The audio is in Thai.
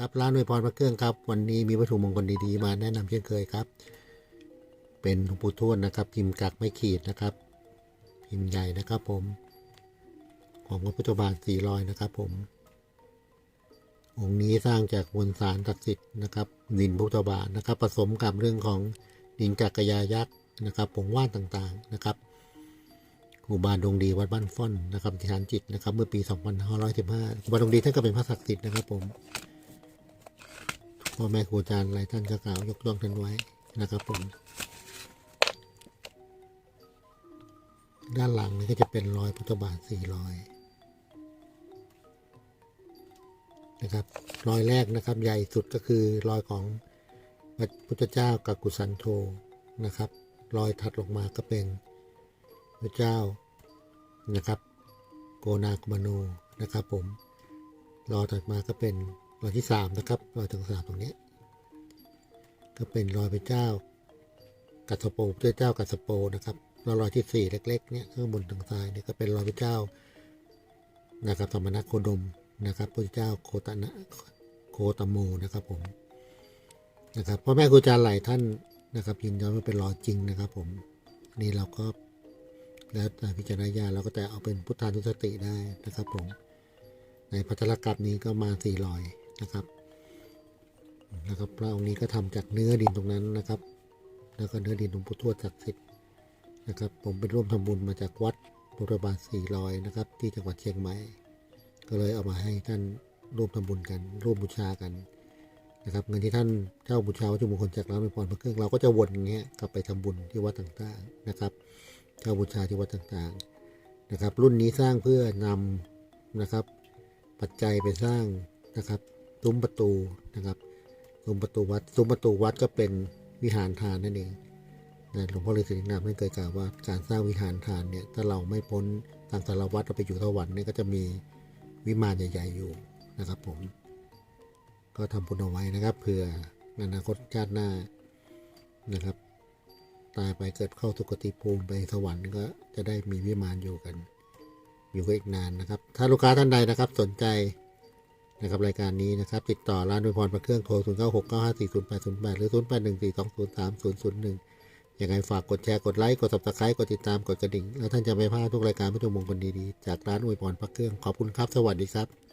ครับร้านอวยพรพระเครื่องครับ วันนี้มีวัตถุมงคลดีๆมาแนะนำเช่นเคยครับ เป็นหลวงปู่ทวดนะครับ พิมพ์กักไม่ขีดนะครับ พิมพ์ใหญ่นะครับผม ของพระพุทธบาทสี่รอยนะครับผม องค์นี้สร้างจากมวลสารศักดิ์สิทธิ์นะครับดินพุทธบาทนะครับ ผสมกับเรื่องของดินจักรยายักษ์นะครับผงว่านต่างๆนะครับครูบาดวงดีวัดบ้านฟ่อนนะครับที่ฐานจิตนะครับ เมื่อปี 2515ครูบาดวงดีท่านก็เป็นพระศักดิ์สิทธิ์นะครับผม พ่อแม่ครูอาจารย์หลายท่านก็กล่าวยกย่องท่านไว้นะครับผม ด้านหลังนี่ก็จะเป็นรอยพุทธบาทสี่รอยนะครับรอยแรกนะครับใหญ่สุดก็คือรอยของพระพุทธเจ้ากักุสันโธนะครับ รอยถัดลงมาก็เป็นพระเจ้านะครับ โกนาคมโนนะครับผมรอยถัดมาก็เป็น รอยที่สามนะครับรอยทั้งสามตรงนี้ ก็เป็นรอยพระเจ้ากัสโปพระเจ้ากัสโปนะครับแล้วรอยที่สี่เล็กๆเนี่ยข้างบนทางซ้ายเนี่ยก็เป็นรอยพระเจ้านะครับสมณโคดมนะครับพระเจ้าโคตนะโคตโมนะครับผมนะครับพ่อแม่ครูอาจารย์หลายท่านนะครับยินยอมว่าเป็นรอยจริงนะครับ ผมนี่เราก็แล้วแต่พิจารณญาเราก็แต่เอาเป็นพุทธานุสติได้นะครับผมในพัทรกัปนี้ก็มาสี่รอย นะครับแล้วก็พระองค์นี้ก็ทำจากเนื้อดินตรงนั้นนะครับ แล้วก็เนื้อดินหลวงปู่ทวดศักดิ์สิทธิ์นะครับ ผมไปร่วมทำบุญมาจากวัดพุทธบาทสี่รอยนะครับ ที่จังหวัดเชียงใหม่ ก็เลยเอามาให้ท่านร่วมทำบุญกัน ร่วมบูชากันนะครับเงินที่ท่านเจ้าบูชาวัตถุมงคลจากร้านไม่พรพระเครื่องเราก็จะวนอย่างเงี้ยกลับไปทำบุญที่วัดต่างๆนะครับ เจ้าบูชาที่วัดต่างๆนะครับ รุ่นนี้สร้างเพื่อนำนะครับ ปัจจัยไปสร้างนะครับ ซุ้มประตูนะครับซุ้มประตูวัดซุ้มประตูวัดก็เป็นวิหารทานนั่นเองนะหลวงพ่อฤาษีนามท่านเคยกล่าวว่าการสร้างวิหารทานเนี่ยถ้าเราไม่พ้นทางสารวัตรเราไปอยู่สวรรค์เนี่ยก็จะมีวิมานใหญ่ ๆ อยู่นะครับผม ก็ทำบุญเอาไว้นะครับเผื่อนอนาคตชาติหน้านะครับตายไปเกิดเข้าสุคติภูมิไปสวรรค์ก็จะได้มีวิมานอยู่กัน อยู่กันอีกนานนะครับ ถ้าลูกค้าท่านใดนะครับสนใจ นะครับรายการนี้นะครับ ติดต่อร้านดวยพรพระเครื่องโทร 0 9 6 9 5 4 0 8 0 8 หรือ 0 8 1 4 2 0 3 0 0 1ยังไงฝากกดแชร์กดไลค์กด subscribe กดติดตามกดกระดิ่ง แล้วท่านจะไม่พลาดทุกรายการพิธีมงคลดีๆ จากร้านอวยพรพระเครื่องขอบคุณครับ สวัสดีครับ